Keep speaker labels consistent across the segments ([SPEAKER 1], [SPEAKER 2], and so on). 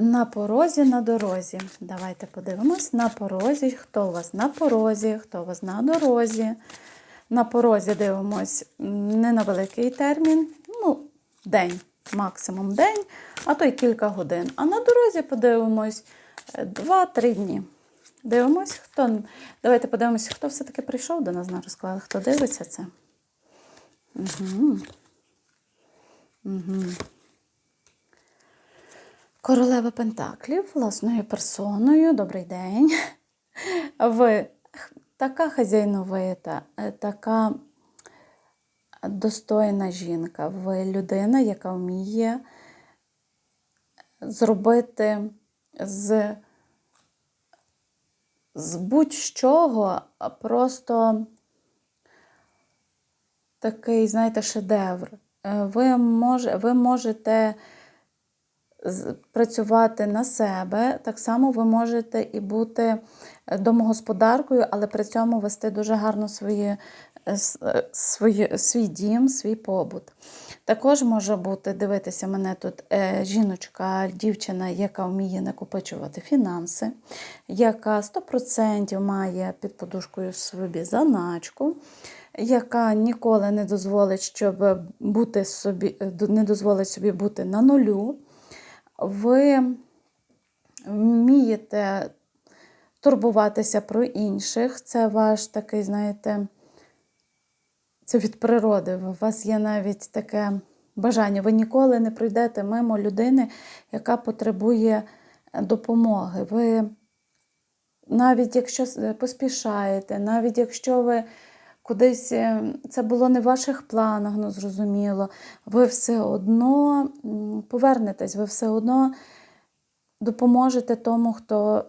[SPEAKER 1] на порозі, на дорозі. Давайте подивимось на порозі. Хто у вас на порозі, хто у вас на дорозі. На порозі дивимось не на великий термін, ну, день, максимум день, а то й кілька годин. А на дорозі подивимось 2-3 дні. Дивимось, хто. Давайте подивимось, хто все-таки прийшов до нас на розклад, хто дивиться це. Угу. Угу. Королева Пентаклів власною персоною. Добрий день. Ви така хазяйновита, е, така достойна жінка. Ви людина, яка вміє зробити з, з будь-чого просто такий, знаєте, шедевр. Е, Ви, мож, ви можете працювати на себе. Так само ви можете і бути домогосподаркою, але при цьому вести дуже гарно свої, е, е, свої, свій дім, свій побут. Також може бути, дивитися мене тут е, жіночка, дівчина, яка вміє накопичувати фінанси, яка 100% має під подушкою собі заначку, яка ніколи не дозволить, щоб бути собі, е, не дозволить собі бути на нулю ви вмієте турбуватися про інших. Це ваш такий, знаєте, це від природи. У вас є навіть таке бажання. Ви ніколи не пройдете мимо людини, яка потребує допомоги. Ви навіть якщо поспішаєте, навіть якщо ви кудись е, це було не в ваших планах, ну зрозуміло, ви все одно повернетесь, ви все одно допоможете тому, хто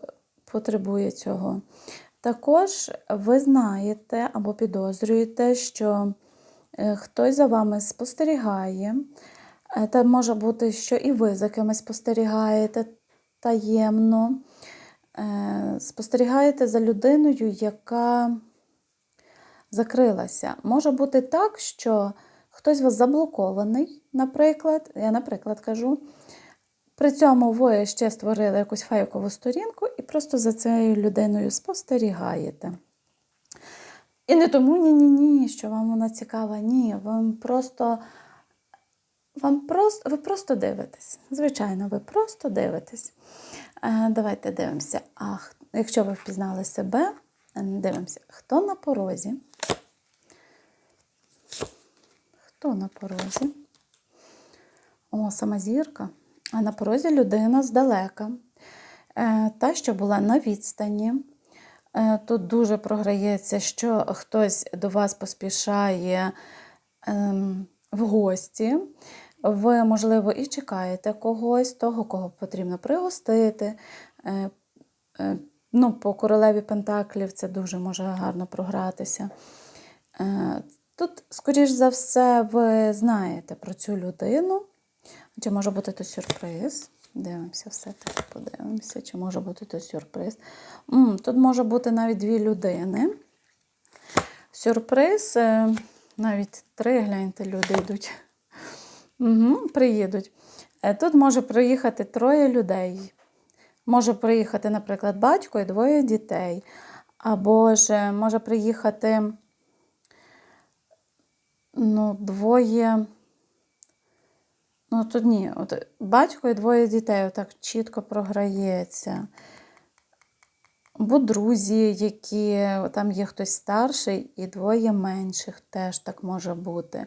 [SPEAKER 1] потребує цього. Також ви знаєте або підозрюєте, що е, хтось за вами спостерігає. Е, Та може бути, що і ви за кимось спостерігаєте таємно. Спостерігаєте за людиною, яка закрилася. Може бути так, що хтось у вас заблокований, наприклад, я, наприклад, кажу. При цьому ви ще створили якусь фейкову сторінку і просто за цією людиною спостерігаєте. І не тому ні-ні ні, що вам вона цікава, ні. Вам просто, вам просто, ви просто дивитесь. Звичайно, ви просто дивитесь. Е, давайте дивимося. А якщо ви впізнали себе, дивимося, хто на порозі? Хто на порозі? О, сама зірка. А на порозі людина здалека. Е, Та, що була на відстані. Е, Тут дуже програється, що хтось до вас поспішає ем, в гості. Ви, можливо, і чекаєте когось, того, кого потрібно пригостити. Е, Ну, по королеві Пентаклів це дуже може гарно програтися. Тут, скоріш за все, ви знаєте про цю людину. Чи може бути то сюрприз? Дивимося, все-таки подивимося, чи може бути то сюрприз. М, Тут може бути навіть дві людини. Сюрприз, е, навіть три, гляньте, люди йдуть. Угу, приїдуть. Е, Тут може приїхати троє людей. Може приїхати, наприклад, батько і двоє дітей. Або ж е, може приїхати ну, двоє. Ну, тут ні, от батько і двоє дітей отак чітко програється. Або друзі, які там є хтось старший і двоє менших, теж так може бути.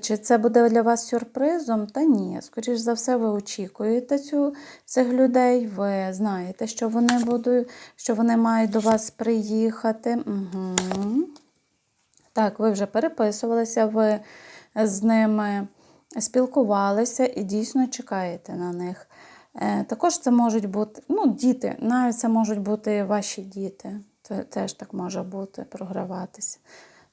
[SPEAKER 1] Чи це буде для вас сюрпризом? Та ні. Скоріш за все, ви очікуєте цю, цих людей, ви знаєте, що вони будуть, що вони мають до вас приїхати. Угу. Так, ви вже переписувалися, ви з ними спілкувалися і дійсно чекаєте на них. Е, Також це можуть бути ну, діти, навіть це можуть бути ваші діти. Це теж так може бути, програватися.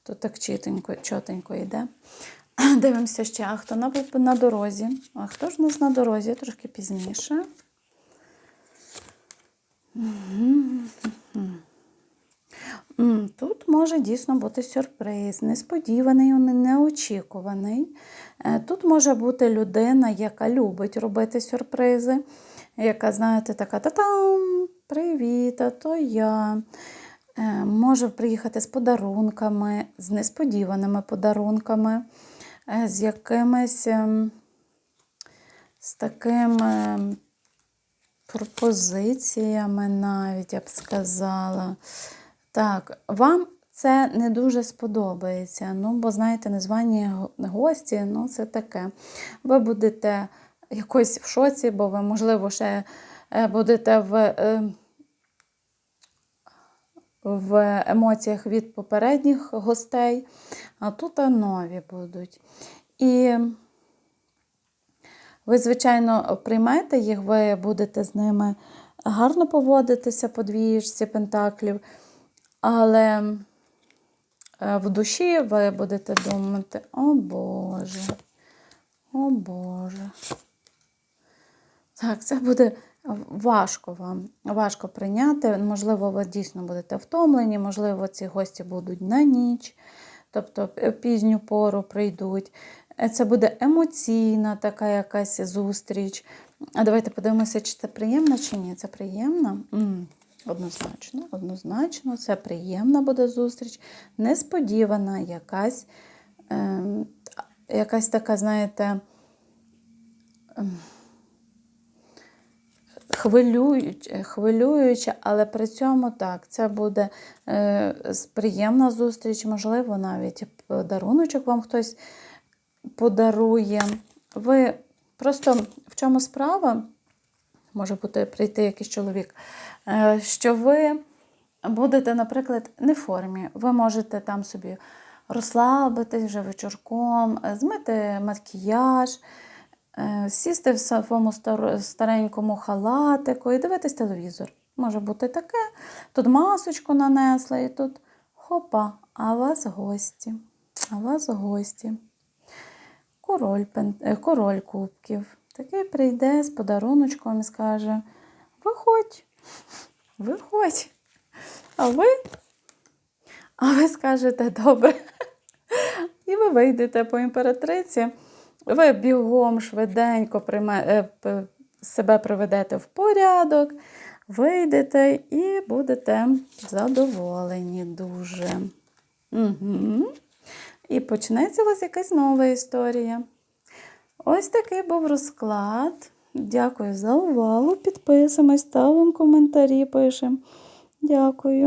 [SPEAKER 1] Тут так чітенько, чотенько йде. Дивимося ще, а хто на, на дорозі? А хто ж у нас на дорозі? Трошки пізніше. М, Тут може дійсно бути сюрприз, несподіваний, неочікуваний. Е, Тут може бути людина, яка любить робити сюрпризи, яка, знаєте, така та-там, привіт, а то я. Е, Може приїхати з подарунками, з несподіваними подарунками, е, з якимись ем, з такими пропозиціями навіть, я б сказала. Так, вам це не дуже сподобається. Ну, бо, знаєте, незвані гості, ну, це таке. Ви будете якось в шоці, бо ви, можливо, ще е, будете в, е, в емоціях від попередніх гостей, а тут а, нові будуть. І ви, звичайно, приймете їх, ви будете з ними гарно поводитися по двіжці пентаклів, але е, в душі ви будете думати, о Боже, о Боже. Так, це буде важко вам, важко прийняти. Можливо, ви дійсно будете втомлені, можливо, ці гості будуть на ніч, тобто пізню пору прийдуть. Е, Це буде емоційна така якась зустріч. А давайте подивимося, чи це приємно, чи ні. Це приємно? М, Однозначно, однозначно, це приємна буде зустріч, несподівана якась, ем, якась така, знаєте, хвилююче, хвилююче, але при цьому так, це буде е, приємна зустріч, можливо, навіть подаруночок вам хтось подарує. Ви просто в чому справа? Може бути прийти якийсь чоловік, е, що ви будете, наприклад, не в формі. Ви можете там собі розслабитись вже вечірком, е, змити макіяж, е, сісти в своєму старенькому халатику і дивитись телевізор. Може бути таке. Тут масочку нанесла, і тут хопа, а вас гості. А вас гості. Король, е, король кубків. Такий прийде з подаруночком і скаже: Виходь, виходь. А ви? А ви скажете добре. І ви вийдете по імператриці, ви бігом швиденько е, себе приведете в порядок, вийдете і будете задоволені дуже. Угу. І почнеться у вас якась нова історія. Ось такий був розклад. Дякую за увагу. Підписуємось, ставимо коментарі, пишемо. Дякую.